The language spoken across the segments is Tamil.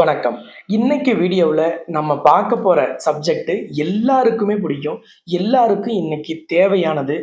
வணக்கம். இன்னைக்கு வீடியோவில் நம்ம பார்க்க போகிற சப்ஜெக்ட் எல்லாருக்குமே பிடிக்கும். எல்லாருக்கும் இன்னைக்கு தேவையானது.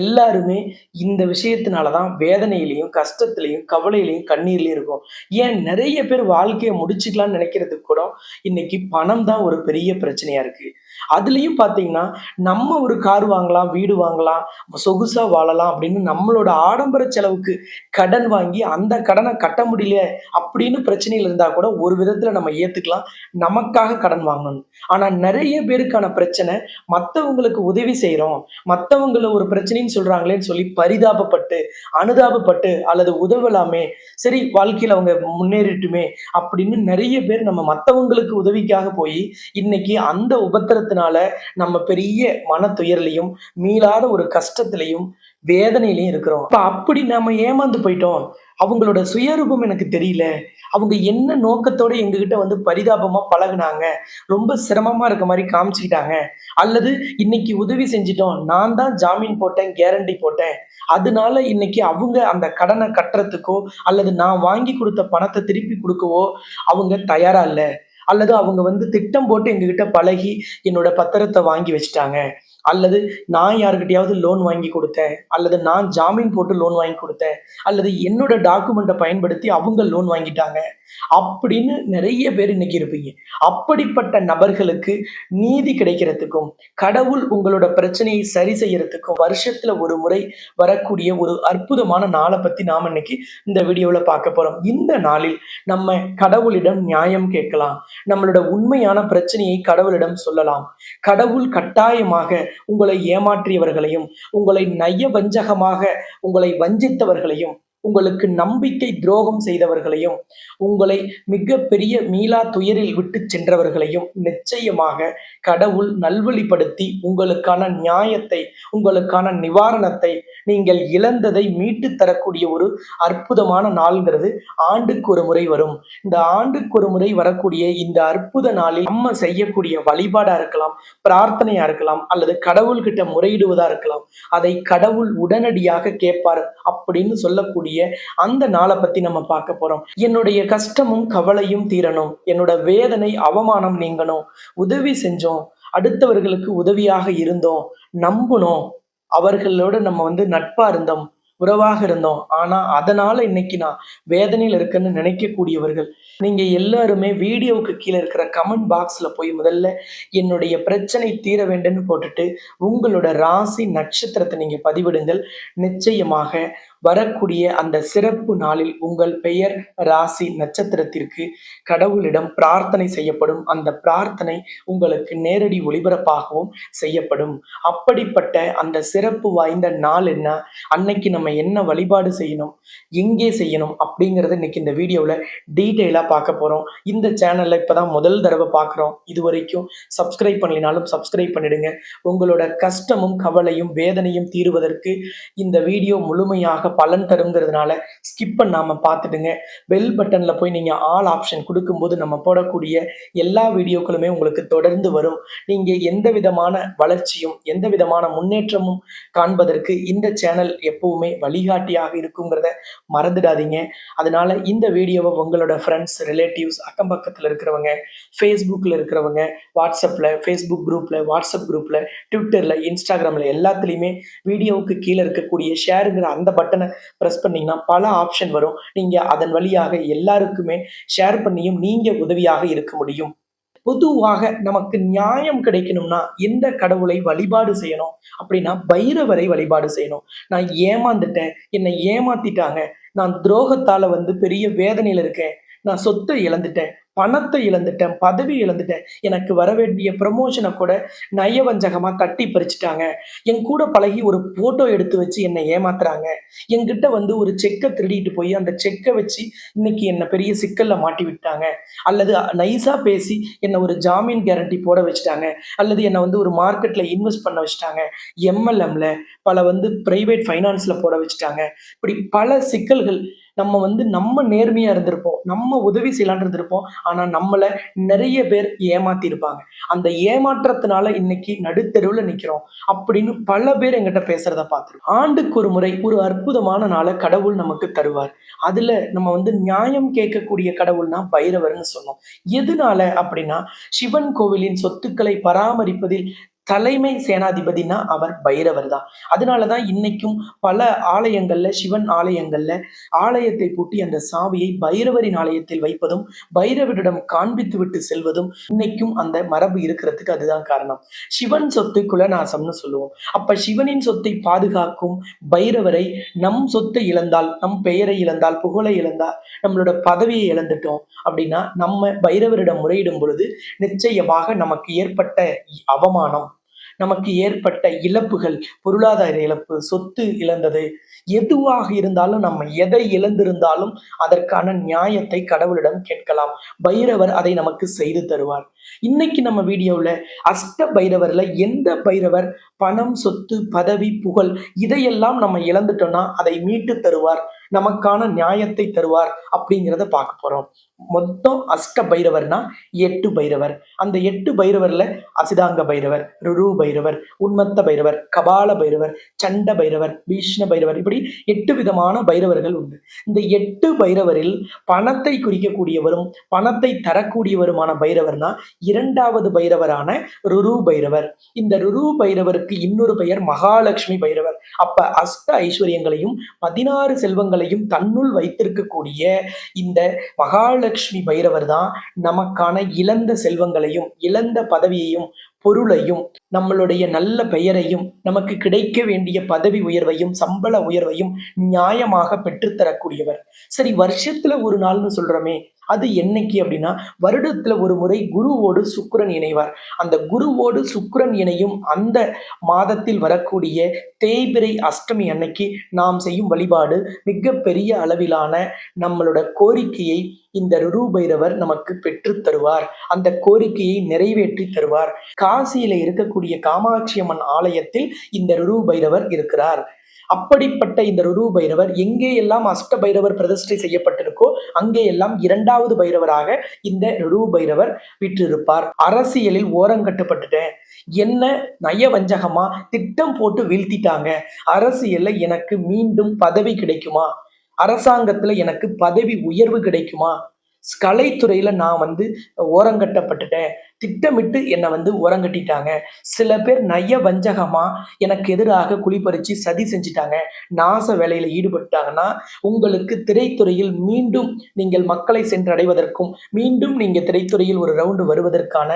எல்லாருமே இந்த விஷயத்தினால தான் வேதனையிலையும் கஷ்டத்துலையும் கவலையிலையும் கண்ணீர்லையும் இருக்கும். ஏன் நிறைய பேர் வாழ்க்கையை முடிச்சுக்கலாம்னு நினைக்கிறதுக்கு கூட இன்னைக்கு பணம் தான் ஒரு பெரிய பிரச்சனையாக இருக்குது அதுலேயும் பார்த்தீங்கன்னா நம்ம ஒரு கார் வாங்கலாம் வீடு வாங்கலாம் சொகுசாக வாழலாம் அப்படின்னு நம்மளோட ஆடம்பர செலவுக்கு கடன் வாங்கி அந்த கடனை கட்ட முடியல அப்படின்னு பிரச்சனையில் இருந்தால் கூட ஒரு விதத்தில் நம்ம ஏற்றுக்கலாம் நமக்காக கடன் வாங்கணும். ஆனால் நிறைய பேருக்கான பிரச்சனை மற்றவங்களுக்கு உதவி செய்கிறோம் மற்றவங்கள ஒரு பிரச்சனைன்னு சொல்கிறாங்களேன்னு சொல்லி பரிதாபப்பட்டு அனுதாபப்பட்டு அல்லது உதவலாமே சரி வாழ்க்கையில் அவங்க முன்னேறிட்டுமே அப்படின்னு நிறைய பேர் நம்ம மற்றவங்களுக்கு உதவிக்காக போய் இன்னைக்கு அந்த உபத்திரத்தினால நம்ம பெரிய மன துயர்லையும் மீளாத ஒரு கஷ்டத்திலையும் வேதனையிலையும் இருக்கிறோம். அப்ப அப்படி நம்ம ஏமாந்து போயிட்டோம். அவங்களோட சுயரூபம் எனக்கு தெரியல. அவங்க என்ன நோக்கத்தோட எங்ககிட்ட வந்து பரிதாபமா பழகுனாங்க ரொம்ப சிரமமா இருக்க மாதிரி காமிச்சுக்கிட்டாங்க அல்லது இன்னைக்கு உதவி செஞ்சிட்டோம் நான் தான் ஜாமீன் போட்டேன் கேரண்டி போட்டேன். அதனால இன்னைக்கு அவங்க அந்த கடனை கட்டுறதுக்கோ அல்லது நான் வாங்கி கொடுத்த பணத்தை திருப்பி கொடுக்கவோ அவங்க தயாரா இல்லை. அல்லது அவங்க வந்து திட்டம் போட்டு எங்ககிட்ட பழகி என்னோட பத்திரத்தை வாங்கி வச்சுட்டாங்க. அல்லது நான் யாருக்கிட்டையாவது லோன் வாங்கி கொடுத்தேன் அல்லது நான் ஜாமீன் போட்டு லோன் வாங்கி கொடுத்தேன் அல்லது என்னோட டாக்குமெண்ட்டை பயன்படுத்தி அவங்க லோன் வாங்கிட்டாங்க அப்படின்னு நிறைய பேர் இன்னைக்கு இருப்பீங்க. அப்படிப்பட்ட நபர்களுக்கு நீதி கிடைக்கிறதுக்கும் கடவுள் உங்களோட பிரச்சனையை சரி செய்யறதுக்கும் வருஷத்துல ஒரு முறை வரக்கூடிய ஒரு அற்புதமான நாளை பத்தி நாம இன்னைக்கு இந்த வீடியோவில் பார்க்க போறோம். இந்த நாளில் நம்ம கடவுளிடம் நியாயம் கேட்கலாம். நம்மளோட உண்மையான பிரச்சனையை கடவுளிடம் சொல்லலாம். கடவுள் கட்டாயமாக உங்களை ஏமாற்றியவர்களையும் உங்களை நய வஞ்சகமாக உங்களை வஞ்சித்தவர்களையும் உங்களுக்கு நம்பிக்கை துரோகம் செய்தவர்களையும் உங்களை மிக பெரிய மீளா துயரில் விட்டு சென்றவர்களையும் நிச்சயமாக கடவுள் நல்வழிப்படுத்தி உங்களுக்கான நியாயத்தை உங்களுக்கான நிவாரணத்தை நீங்கள் இழந்ததை மீட்டு தரக்கூடிய ஒரு அற்புதமான நாள்ங்கிறது ஆண்டுக்கு ஒரு முறை வரும். இந்த ஆண்டுக்கு ஒரு முறை வரக்கூடிய இந்த அற்புத நாளில் நம்ம செய்யக்கூடிய வழிபாடா இருக்கலாம் பிரார்த்தனையா இருக்கலாம் அல்லது கடவுள்கிட்ட முறையிடுவதா இருக்கலாம் அதை கடவுள் உடனடியாக கேட்பார் அப்படின்னு சொல்லக்கூடிய அந்த நாளை பத்தி நம்ம பார்க்க போறோம். என்னுடைய கஷ்டமும் கவலையும் தீரணும். என்னோட வேதனை அவமானம் நீங்கணும். உதவி செஞ்சோம். அடுத்தவர்களுக்கு உதவியாக இருந்தோம். நம்பணும் அவர்களோட நம்ம வந்து நட்பா இருந்தோம். உறவாக இருந்தோம். ஆனா அதனால இன்னைக்கு நான் வேதனையில் இருக்குன்னு நினைக்கக்கூடியவர்கள் நீங்க எல்லாருமே வீடியோவுக்கு கீழே இருக்கிற கமெண்ட் பாக்ஸ்ல போய் முதல்ல என்னுடைய பிரச்சனை தீர வேண்டும்னு போட்டுட்டு உங்களோட ராசி நட்சத்திரத்தை நீங்க பதிவிடுங்கள். நிச்சயமாக வரக்கூடிய அந்த சிறப்பு நாளில் உங்கள் பெயர் ராசி நட்சத்திரத்திற்கு கடவுளிடம் பிரார்த்தனை செய்யப்படும். அந்த பிரார்த்தனை உங்களுக்கு நேரடி ஒளிபரப்பாகவும் செய்யப்படும். அப்படிப்பட்ட அந்த சிறப்பு வாய்ந்த நாள் என்ன? அன்னைக்கு நம்ம என்ன வழிபாடு செய்யணும்? எங்கே செய்யணும்? அப்படிங்கிறத இன்னைக்கு இந்த வீடியோவில் டீட்டெயிலாக பார்க்க போகிறோம் இந்த சேனலில் இப்போ தான் முதல் தடவை பார்க்குறோம். இது வரைக்கும் சப்ஸ்கிரைப் பண்ணலினாலும் சப்ஸ்கிரைப் பண்ணிடுங்க. உங்களோட கஷ்டமும் கவலையும் வேதனையும் தீருவதற்கு இந்த வீடியோ முழுமையாக பலன் தருங்கிறதுனால ஸ்கிப் பண்ணாமல் பார்த்துடுங்க. பெல் பட்டனில் போய் நீங்கள் ஆல் ஆப்ஷன் கொடுக்கும்போது நம்ம போடக்கூடிய எல்லா வீடியோக்களுமே உங்களுக்கு தொடர்ந்து வரும். நீங்கள் எந்த விதமான வளர்ச்சியும் எந்த விதமான முன்னேற்றமும் காண்பதற்கு இந்த சேனல் எப்பவுமே வழிகாட்டியாக இருக்குங்கிறத மறந்துடாதீங்க. அதனால இந்த வீடியோவை உங்களோட ஃப்ரெண்ட்ஸ் ரிலேட்டிவ்ஸ் அக்கம் பக்கத்தில் இருக்கிறவங்க ஃபேஸ்புக்கில் இருக்கிறவங்க வாட்ஸ்அப்பில் ஃபேஸ்புக் குரூப்பில் வாட்ஸ்அப் குரூப்பில் ட்விட்டரில் இன்ஸ்டாகிராமில் எல்லாத்துலேயுமே வீடியோவுக்கு கீழே இருக்கக்கூடிய ஷேருங்கிற அந்த பட்டனை ப்ரெஸ் பண்ணீங்கன்னா பல ஆப்ஷன் வரும். நீங்கள் அதன் வழியாக எல்லாருக்குமே ஷேர் பண்ணியும் நீங்கள் உதவியாக இருக்க முடியும். பொதுவாக நமக்கு நியாயம் கிடைக்கணும்னா எந்த கடவுளை வழிபாடு செய்யணும்? அப்படின்னா பைரவரை வழிபாடு செய்யணும். நான் ஏமாந்துட்டேன் என்னை ஏமாத்திட்டாங்க. நான் துரோகத்தால வந்து பெரிய வேதனையில இருக்கேன். நான் சொத்தை இழந்துட்டேன். பணத்தை இழந்துட்டேன் பதவி இழந்துட்டேன். எனக்கு வர வேண்டிய ப்ரமோஷனை கூட நயவஞ்சகமாக தட்டி பறிச்சுட்டாங்க. என் கூட பழகி ஒரு போட்டோ எடுத்து வச்சு என்னை ஏமாத்துறாங்க. என்கிட்ட வந்து ஒரு செக்கை திருடிட்டு போய் அந்த செக்கை வச்சு இன்னைக்கு என்னை பெரிய சிக்கலில் மாட்டி விட்டாங்க. அல்லது நைஸாக பேசி என்னை ஒரு ஜாமீன் கேரண்டி போட வச்சுட்டாங்க. அல்லது என்னை வந்து ஒரு மார்க்கெட்டில் இன்வெஸ்ட் பண்ண வச்சுட்டாங்க. எம்எல்எம்ல பல வந்து பிரைவேட் ஃபைனான்ஸில் போட வச்சுட்டாங்க. இப்படி பல சிக்கல்கள் நம்ம வந்து நம்ம நேர்மையா இருந்திருப்போம் நம்ம உதவி செய்யலான் இருந்திருப்போம். ஆனா நம்மள நிறைய பேர் ஏமாத்தி இருப்பாங்க அந்த ஏமாற்றத்தினால இன்னைக்கு நடுத்தெருவுல நிக்கிறோம் அப்படின்னு பல பேர் எங்கிட்ட பேசுறத பார்த்துருக்கோம். ஆண்டுக்கு ஒரு முறை ஒரு அற்புதமான நாளை கடவுள் நமக்கு தருவார். அதுல நம்ம வந்து நியாயம் கேட்கக்கூடிய கடவுள்னா பைரவர்னு சொன்னோம். எதனால அப்படின்னா சிவன் கோவிலின் சொத்துக்களை பராமரிப்பதில் தலைமை சேனாதிபதினா அவர் பைரவர் தான் அதனாலதான் இன்னைக்கும் பல ஆலயங்கள்ல சிவன் ஆலயங்கள்ல ஆலயத்தை பூட்டி அந்த சாவியை பைரவரின் ஆலயத்தில் வைப்பதும் பைரவரிடம் காண்பித்து விட்டு செல்வதும் இன்னைக்கும் அந்த மரபு இருக்கிறதுக்கு அதுதான் காரணம். சிவன் சொத்து குலநாசம்னு சொல்லுவோம். அப்ப சிவனின் சொத்தை பாதுகாக்கும் பைரவரை நம் சொத்தை இழந்தால் நம் பெயரை இழந்தால் புகழை இழந்தால் நம்மளோட பதவியை இழந்துட்டோம் அப்படின்னா நம்ம பைரவரிடம் முறையிடும் பொழுது நிச்சயமாக நமக்கு ஏற்பட்ட அவமானம் நமக்கு ஏற்பட்ட இழப்புகள் பொருளாதார இழப்பு சொத்து இழந்தது எதுவாக இருந்தாலும் நம்ம எதை இழந்திருந்தாலும் அதற்கான நியாயத்தை கடவுளிடம் கேட்கலாம். பைரவர் அதை நமக்கு செய்து தருவார். இன்னைக்கு நம்ம வீடியோவில் அஷ்ட பைரவர்ல எந்த பைரவர் பணம் சொத்து பதவி புகழ் இதையெல்லாம் நம்ம இழந்துட்டோம்னா அதை மீட்டு தருவார் நமக்கான நியாயத்தை தருவார் அப்படிங்கிறத பார்க்க போறோம். மொத்தம் அஷ்ட பைரவர்னா எட்டு பைரவர். அந்த எட்டு பைரவர்ல அசிதாங்க பைரவர் ருரு பைரவர் உன்மத்த பைரவர் கபால பைரவர் சண்ட பைரவர் பீஷ்ண பைரவர் இப்படி எட்டு விதமான பைரவர்கள் உண்டு. இந்த எட்டு பைரவரில் பணத்தை குறிக்கக்கூடியவரும் பணத்தை தரக்கூடியவருமான பைரவர்னா இரண்டாவது பைரவரான ருரு பைரவர். இந்த ருரு பைரவருக்கு இன்னொரு பெயர் மகாலட்சுமி பைரவர். அப்ப அஷ்ட ஐஸ்வர்யங்களையும் பதினாறு செல்வங்களையும் தன்னுள் வைத்திருக்கக்கூடிய இந்த மகாலட்சுமி பைரவர் தான் நமக்கான இழந்த செல்வங்களையும் இழந்த பதவியையும் பொருளையும் நம்மளுடைய நல்ல பெயரையும் நமக்கு கிடைக்க வேண்டிய பதவி உயர்வையும் சம்பள உயர்வையும் நியாயமாக பெற்றுத்தரக்கூடியவர். சரி வருஷத்துல ஒரு நாள்னு சொல்றோமே அது என்னைக்கு அப்படின்னா வருடத்துல ஒரு முறை குருவோடு சுக்கரன் இணைவார். அந்த குருவோடு சுக்கரன் இணையும் அந்த மாதத்தில் வரக்கூடிய தேய்பிரை அஷ்டமி அன்னைக்கு நாம் செய்யும் வழிபாடு மிகப்பெரிய அளவிலான நம்மளோட கோரிக்கையை இந்த ருபைரவர் நமக்கு பெற்று தருவார் அந்த கோரிக்கையை நிறைவேற்றி தருவார். கா காசியில இருக்கக்கூடிய காமாட்சி அம்மன் ஆலயத்தில் இந்த ருரு பைரவர் இருக்கிறார். அப்படிப்பட்ட இந்த ருரு பைரவர் எங்கே எல்லாம் அஷ்ட பைரவர் பிரதிஷ்டை செய்யப்பட்டிருக்கோ அங்கே எல்லாம் இரண்டாவது பைரவராக இந்த ருரு பைரவர் விற்றிருப்பார். அரசியலில் ஓரங்கட்டுப்பட்டுட்டேன் என்ன நயவஞ்சகமா திட்டம் போட்டு வீழ்த்திட்டாங்க. அரசியல்ல எனக்கு மீண்டும் பதவி கிடைக்குமா? அரசாங்கத்துல எனக்கு பதவி உயர்வு கிடைக்குமா? கலைத்துறையில நான் வந்து ஓரங்கட்டப்பட்டுட்டேன் திட்டமிட்டு என்னை வந்து ஓரங்கட்டிட்டாங்க சில பேர் நய வஞ்சகமா எனக்கு எதிராக குளிப்பறிச்சு சதி செஞ்சிட்டாங்க. நாச வேலையில் ஈடுபட்டாங்கன்னா உங்களுக்கு திரைத்துறையில் மீண்டும் நீங்கள் மக்களை சென்றடைவதற்கும் மீண்டும் நீங்கள் திரைத்துறையில் ஒரு ரவுண்டு வருவதற்கான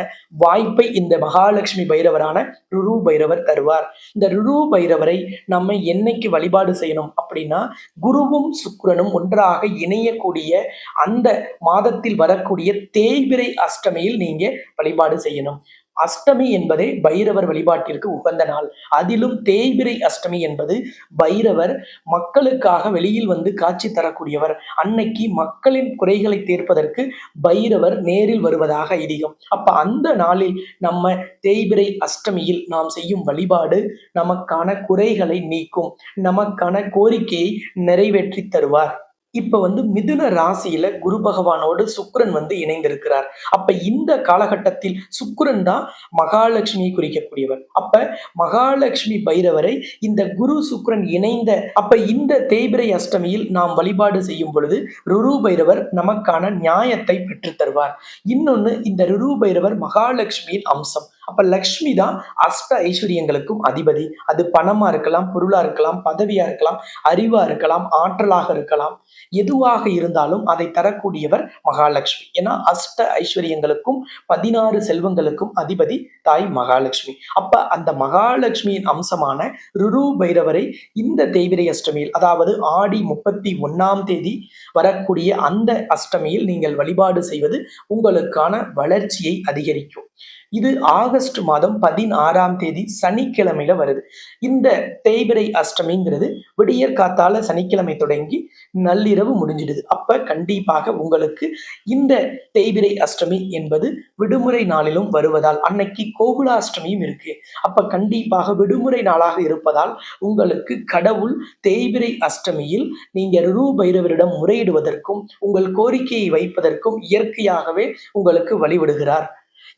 வாய்ப்பை இந்த மகாலட்சுமி பைரவரான ருரு பைரவர் தருவார். இந்த ருரு பைரவரை நம்ம என்னைக்கு வழிபாடு செய்யணும் அப்படின்னா குருவும் சுக்கரனும் ஒன்றாக இணையக்கூடிய அந்த மாதத்தில் வரக்கூடிய தேய்பிரை அஷ்டமியில் நீங்கள் வழிபாடு செய்யணும். அஷ்டமி என்பதே பைரவர் வழிபாட்டிற்கு உகந்த நாள். அதிலும் தேய்பிரை அஷ்டமி என்பது பைரவர் மக்களுக்காக வெளியில் வந்து காட்சி தரக்கூடியவர். அன்னைக்கு மக்களின் குறைகளை தீர்ப்பதற்கு பைரவர் நேரில் வருவதாக ஐதீகம். அப்ப அந்த நாளில் நம்ம தேய்பிரை அஷ்டமியில் நாம் செய்யும் வழிபாடு நமக்கான குறைகளை நீக்கும். நமக்கான கோரிக்கையை நிறைவேற்றி தருவார். இப்ப வந்து மிதுன ராசியில குரு பகவானோடு சுக்கரன் வந்து இணைந்திருக்கிறார். அப்ப இந்த காலகட்டத்தில் சுக்கரன் தான் மகாலட்சுமியை குறிக்கக்கூடியவர். அப்ப மகாலட்சுமி பைரவரை இந்த குரு சுக்கிரன் இணைந்த அப்ப இந்த தேய்பிரை அஷ்டமியில் நாம் வழிபாடு செய்யும் பொழுது ருரு பைரவர் நமக்கான நியாயத்தை பெற்று தருவார் இன்னொன்னு இந்த ருரு பைரவர் மகாலட்சுமியின் அம்சம். அப்ப லக்ஷ்மி தான் அஷ்ட ஐஸ்வர்யங்களுக்கும் அதிபதி. அது பணமா இருக்கலாம் பொருளா இருக்கலாம் பதவியா இருக்கலாம் அறிவா இருக்கலாம் ஆற்றலாக இருக்கலாம். எதுவாக இருந்தாலும் அதை தரக்கூடியவர் மகாலட்சுமி. ஏன்னா அஷ்ட ஐஸ்வர்யங்களுக்கும் பதினாறு செல்வங்களுக்கும் அதிபதி தாய் மகாலட்சுமி. அப்ப அந்த மகாலட்சுமியின் அம்சமான ருரு பைரவரை இந்த தேய்பிரை அஷ்டமியில் அதாவது ஆடி முப்பத்தி ஒன்னாம் தேதி வரக்கூடிய அந்த அஷ்டமியில் நீங்கள் வழிபாடு செய்வது உங்களுக்கான வளர்ச்சியை அதிகரிக்கும். இது ஆகஸ்ட் மாதம் பதினாறாம் தேதி சனிக்கிழமையில வருது. இந்த தேய்பிரை அஷ்டமிங்கிறது விடியற் காத்தால சனிக்கிழமை தொடங்கி நள்ளிரவு முடிஞ்சிடுது. அப்ப கண்டிப்பாக உங்களுக்கு இந்த தேய்பிரை அஷ்டமி என்பது விடுமுறை நாளிலும் வருவதால் அன்னைக்கு கோகுலாஷ்டமியும் இருக்கு. அப்ப கண்டிப்பாக விடுமுறை நாளாக இருப்பதால் உங்களுக்கு கடவுள் தேய்பிரை அஷ்டமியில் நீங்க ரூபைரவரிடம் முறையிடுவதற்கும் உங்கள் கோரிக்கையை வைப்பதற்கும் இயற்கையாகவே உங்களுக்கு வழிவிடுகிறார்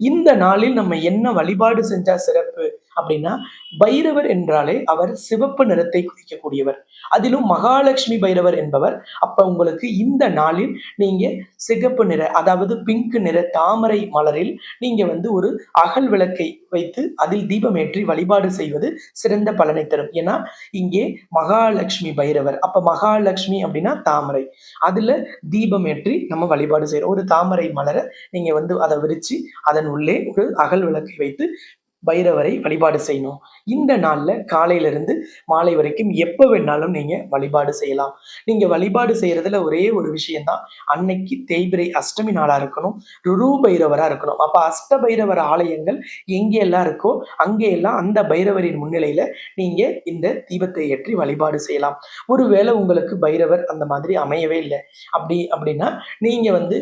இந்த நாளில் நம்ம என்ன வழிபாடு செஞ்சா சிறப்பு? அப்படின்னா பைரவர் என்றாலே அவர் சிவப்பு நிறத்தை குறிக்கக்கூடியவர். அதிலும் மகாலட்சுமி பைரவர் என்பவர். அப்ப உங்களுக்கு இந்த நாளில் நீங்க சிகப்பு நிற அதாவது பிங்க் நிற தாமரை மலரில் நீங்க வந்து ஒரு அகல் விளக்கை வைத்து அதில் தீபம் ஏற்றி வழிபாடு செய்வது சிறந்த பலனை தரும். ஏன்னா இங்கே மகாலட்சுமி பைரவர். அப்ப மகாலட்சுமி அப்படின்னா தாமரை. அதுல தீபம் ஏற்றி நம்ம வழிபாடு செய்யறோம். ஒரு தாமரை மலரை நீங்க வந்து அதை விரிச்சு அதன் உள்ளே ஒரு அகல் விளக்கை வைத்து பைரவரை வழிபாடு செய்யணும். இந்த நாளில் காலையிலிருந்து மாலை வரைக்கும் எப்போ வேணாலும் நீங்கள் வழிபாடு செய்யலாம். நீங்கள் வழிபாடு செய்கிறதுல ஒரே ஒரு விஷயந்தான் அன்னைக்கு தேய்பிரை அஷ்டமி நாளாக இருக்கணும் ருரு பைரவராக இருக்கணும். அப்போ அஷ்ட பைரவர் ஆலயங்கள் எங்கே எல்லாம் இருக்கோ அங்கே எல்லாம் அந்த பைரவரின் முன்னிலையில் நீங்கள் இந்த தீபத்தை ஏற்றி வழிபாடு செய்யலாம். ஒருவேளை உங்களுக்கு பைரவர் அந்த மாதிரி அமையவே இல்லை. அப்படி அப்படின்னா நீங்கள் வந்து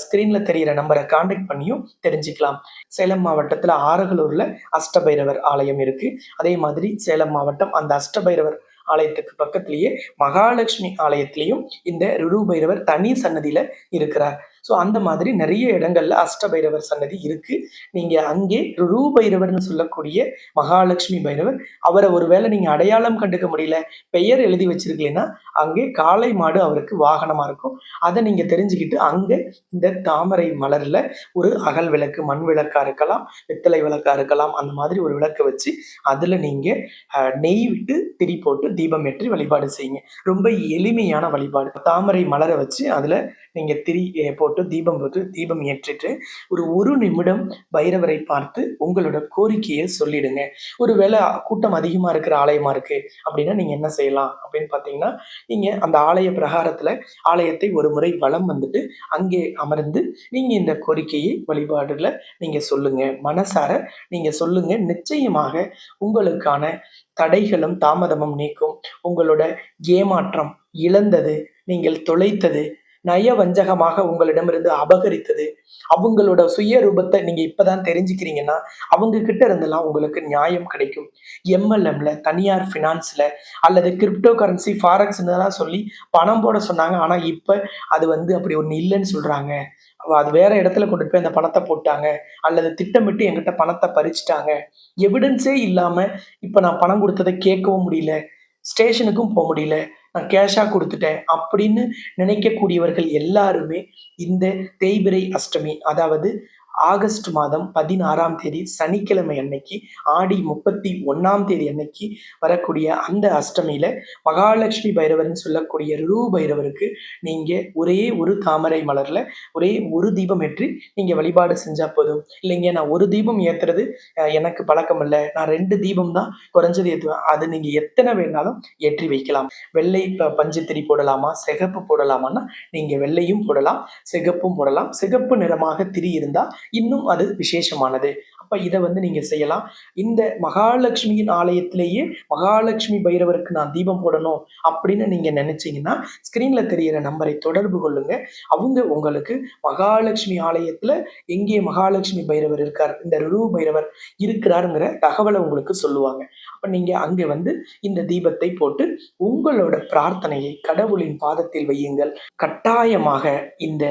ஸ்க்ரீன்ல தெரியிற நம்பரை காண்டாக்ட் பண்ணியும் தெரிஞ்சுக்கலாம். சேலம் மாவட்டத்துல ஆரகலூர்ல அஷ்டபைரவர் ஆலயம் இருக்கு. அதே மாதிரி சேலம் மாவட்டம் அந்த அஷ்டபைரவர் ஆலயத்துக்கு பக்கத்திலேயே மகாலட்சுமி ஆலயத்திலையும் இந்த ருரு பைரவர் தனி சன்னதியில இருக்கிறார். ஸோ அந்த மாதிரி நிறைய இடங்கள்ல அஷ்டபைரவர் சன்னதி இருக்கு. நீங்க அங்கே ரூபைரவர்னு சொல்லக்கூடிய மகாலட்சுமி பைரவர் அவரை ஒருவேளை நீங்க அடையாளம் கண்டுக்க முடியல பெயர் எழுதி வச்சிருக்கீங்கன்னா அங்கே காளை மாடு அவருக்கு வாகனமா இருக்கும். அதை நீங்க தெரிஞ்சுக்கிட்டு அங்கே இந்த தாமரை மலர்ல ஒரு அகல் விளக்கு மண் விளக்கா இருக்கலாம் வெத்தலை விளக்கா இருக்கலாம் அந்த மாதிரி ஒரு விளக்கு வச்சு அதுல நீங்க நெய் விட்டு திரி போட்டு தீபம் ஏற்றி வழிபாடு செய்யுங்க. ரொம்ப எளிமையான வழிபாடு. தாமரை மலரை வச்சு அதுல நீங்கள் திரி போட்டு தீபம் போட்டு தீபம் ஏற்றிட்டு ஒரு ஒரு நிமிடம் பைரவரை பார்த்து உங்களோட கோரிக்கையை சொல்லிடுங்க. ஒருவேளை கூட்டம் அதிகமாக இருக்கிற ஆலயமாக இருக்குது அப்படின்னா நீங்கள் என்ன செய்யலாம்? அப்படின்னு பார்த்தீங்கன்னா நீங்கள் அந்த ஆலய பிரகாரத்தில் ஆலயத்தை ஒரு முறை வளம் வந்துட்டு அங்கே அமர்ந்து நீங்கள் இந்த கோரிக்கையை வழிபாடுல நீங்கள் சொல்லுங்கள் மனசார நீங்கள் சொல்லுங்கள் நிச்சயமாக உங்களுக்கான தடைகளும் தாமதமும் நீக்கும். உங்களோட ஏமாற்றம் இழந்தது நீங்கள் தொலைத்தது நயவஞ்சகமாக உங்களிடமிருந்து அபகரித்தது. அவங்களோட சுய ரூபத்தை நீங்க இப்பதான் தெரிஞ்சுக்கிறீங்கன்னா அவங்க கிட்ட இருந்தெல்லாம் உங்களுக்கு நியாயம் கிடைக்கும். எம்எல்எம்ல தனியார் ஃபினான்ஸ்ல அல்லது கிரிப்டோ கரன்சி ஃபாரக்ஸ்லாம் சொல்லி பணம் போட சொன்னாங்க. ஆனா இப்ப அது வந்து அப்படி ஒண்ணு இல்லைன்னு சொல்றாங்க. அது வேற இடத்துல கொண்டு போய் அந்த பணத்தை போட்டாங்க. அல்லது திட்டமிட்டு என்கிட்ட பணத்தை பறிச்சுட்டாங்க. எவிடன்ஸே இல்லாம இப்ப நான் பணம் கொடுத்ததை கேட்கவும் முடியல. ஸ்டேஷனுக்கும் போக முடியல. நான் கேஷாக கொடுத்துட்டேன் அப்படின்னு நினைக்கக்கூடியவர்கள் எல்லாருமே இந்த தேய்பிரை அஷ்டமி அதாவது ஆகஸ்ட் மாதம் பதினாறாம் தேதி சனிக்கிழமை அன்னைக்கு ஆடி முப்பத்தி ஒன்றாம் தேதி அன்னைக்கு வரக்கூடிய அந்த அஷ்டமியில மகாலட்சுமி பைரவர்னு சொல்லக்கூடிய ரூ பைரவருக்கு நீங்க ஒரே ஒரு தாமரை மலர்ல ஒரே ஒரு தீபம் ஏற்றி நீங்க வழிபாடு செஞ்சா போதும். இல்லைங்க நான் ஒரு தீபம் ஏத்துறது எனக்கு பழக்கம் இல்லை. நான் ரெண்டு தீபம் தான் குறைஞ்சது ஏற்றுவேன் அது நீங்க எத்தனை வேணாலும் ஏற்றி வைக்கலாம். வெள்ளை ப- பஞ்சு திரி போடலாமா சிகப்பு போடலாமான்னா நீங்க வெள்ளையும் போடலாம் சிகப்பும் போடலாம். சிகப்பு நிறமாக திரி இருந்தால் இன்னும் அது விசேஷமானது. அப்ப இதை வந்து நீங்க செய்யலாம். இந்த மகாலட்சுமியின் ஆலயத்திலேயே மகாலட்சுமி பைரவருக்கு நான் தீபம் போடணும் அப்படின்னு நீங்க நினைச்சீங்கன்னா ஸ்கிரீன்ல தெரியிற நம்பரை தொடர்பு கொள்ளுங்க. அவங்க உங்களுக்கு மகாலட்சுமி ஆலயத்துல எங்கே மகாலட்சுமி பைரவர் இருக்கார் இந்த ரு பைரவர் இருக்கிறாருங்கிற தகவலை உங்களுக்கு சொல்லுவாங்க. அப்ப நீங்க அங்க வந்து இந்த தீபத்தை போட்டு உங்களோட பிரார்த்தனையை கடவுளின் பாதத்தில் வையுங்கள். கட்டாயமாக இந்த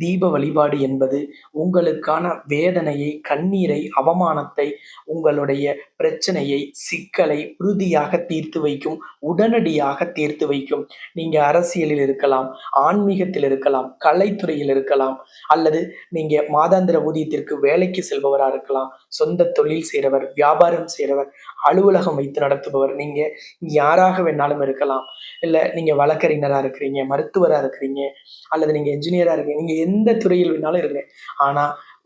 தீப வழிபாடு என்பது உங்களுக்கான வேதனையை கண்ணீரை அவமானத்தை உங்களுடைய பிரச்சனையை சிக்கலை உறுதியாக தீர்த்து வைக்கும் உடனடியாக தீர்த்து வைக்கும். நீங்க அரசியலில் இருக்கலாம் ஆன்மீகத்தில் இருக்கலாம் கலைத்துறையில் இருக்கலாம் அல்லது நீங்க மாதாந்திர ஊதியத்திற்கு வேலைக்கு செல்பவரா இருக்கலாம் சொந்த தொழில் செய்கிறவர் வியாபாரம் செய்கிறவர் அலுவலகம் வைத்து நடத்துபவர் நீங்க யாராக வேணாலும் இருக்கலாம். இல்ல நீங்க வழக்கறிஞராக இருக்கிறீங்க மருத்துவராக இருக்கிறீங்க அல்லது நீங்க என்ஜினியராக இருக்கீங்க நீங்க எந்த துறையில் வேணாலும் இருங்க. ஆனா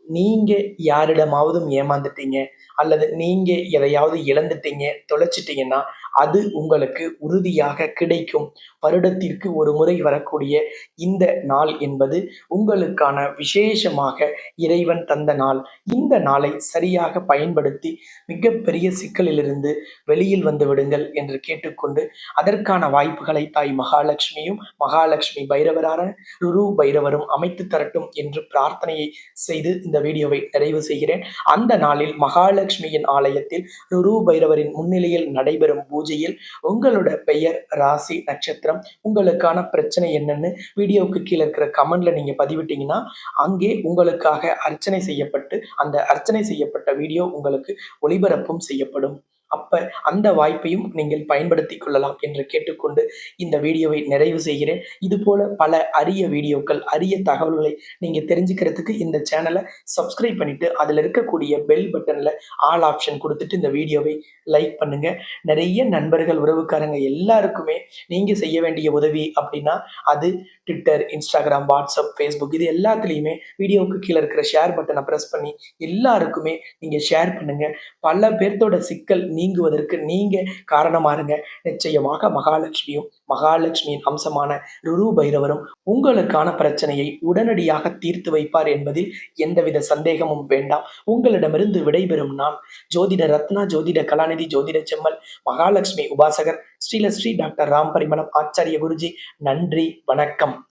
நீங்க யாரிடமாவதும் ஏமாந்துட்டீங்க அல்லது நீங்க எதையாவது இழந்துட்டீங்க தொலைச்சிட்டீங்கன்னா அது உங்களுக்கு உறுதியாக கிடைக்கும். வருடத்திற்கு ஒரு முறை வரக்கூடிய இந்த நாள் என்பது உங்களுக்கான விசேஷமாக இறைவன் தந்த நாள். இந்த நாளை சரியாக பயன்படுத்தி மிகப்பெரிய சிக்கலிலிருந்து வெளியில் வந்து விடுங்கள் என்று கேட்டுக்கொண்டு அதற்கான வாய்ப்புகளை தாய் மகாலட்சுமியும் மகாலட்சுமி பைரவரான ருரு பைரவரும் அமைத்து தரட்டும் என்று பிரார்த்தனையை செய்து இந்த வீடியோவை நிறைவு செய்கிறேன். அந்த நாளில் மகாலட்சுமியின் ஆலயத்தில் ருரு பைரவரின் முன்னிலையில் நடைபெறும் பூஜையில் உங்களோட பெயர் ராசி நட்சத்திரம் உங்களுக்கான பிரச்சனை என்னன்னு வீடியோவுக்கு கீழே இருக்கிற கமெண்ட்ல நீங்க பதிவிட்டீங்கன்னா அங்கே உங்களுக்காக அர்ச்சனை செய்யப்பட்டு அந்த அர்ச்சனை செய்யப்பட்ட வீடியோ உங்களுக்கு ஒளிபரப்பும் செய்யப்படும். அப்ப அந்த வாய்ப்பையும் நீங்கள் பயன்படுத்திக் கொள்ளலாம் என்று கேட்டுக்கொண்டு இந்த வீடியோவை நிறைவு செய்கிறேன். இது போல பல அரிய வீடியோக்கள் அரிய தகவல்களை நீங்க தெரிஞ்சுக்கிறதுக்கு இந்த சேனலை சப்ஸ்கிரைப் பண்ணிட்டு அதுல இருக்கக்கூடிய பெல் பட்டன்ல ஆல் ஆப்ஷன் கொடுத்துட்டு இந்த வீடியோவை லைக் பண்ணுங்க. நிறைய நண்பர்கள் உறவுக்காரங்க எல்லாருக்குமே நீங்க செய்ய வேண்டிய உதவி அப்படின்னா அது ட்விட்டர் இன்ஸ்டாகிராம் வாட்ஸ்அப் ஃபேஸ்புக் இது எல்லாத்துலேயுமே வீடியோவுக்கு கீழே இருக்கிற ஷேர் பட்டனை ப்ரெஸ் பண்ணி எல்லாருக்குமே நீங்கள் ஷேர் பண்ணுங்க. பல பேர்த்தோட சிக்கல் நீங்குவதற்கு நீங்கள் காரணமா இருங்க நிச்சயமாக மகாலட்சுமியும் மகாலட்சுமியின் அம்சமான ருரு பைரவரும் உங்களுக்கான பிரச்சனையை உடனடியாக தீர்த்து வைப்பார் என்பதில் எந்தவித சந்தேகமும் வேண்டாம். உங்களிடமிருந்து விடைபெறும் நான் ஜோதிட ரத்னா ஜோதிட கலாநிதி ஜோதிட செம்மல் மகாலட்சுமி உபாசகர் ஸ்ரீலஸ்ரீ டாக்டர் ராம் பரிமளம் ஆச்சாரிய குருஜி. நன்றி வணக்கம்.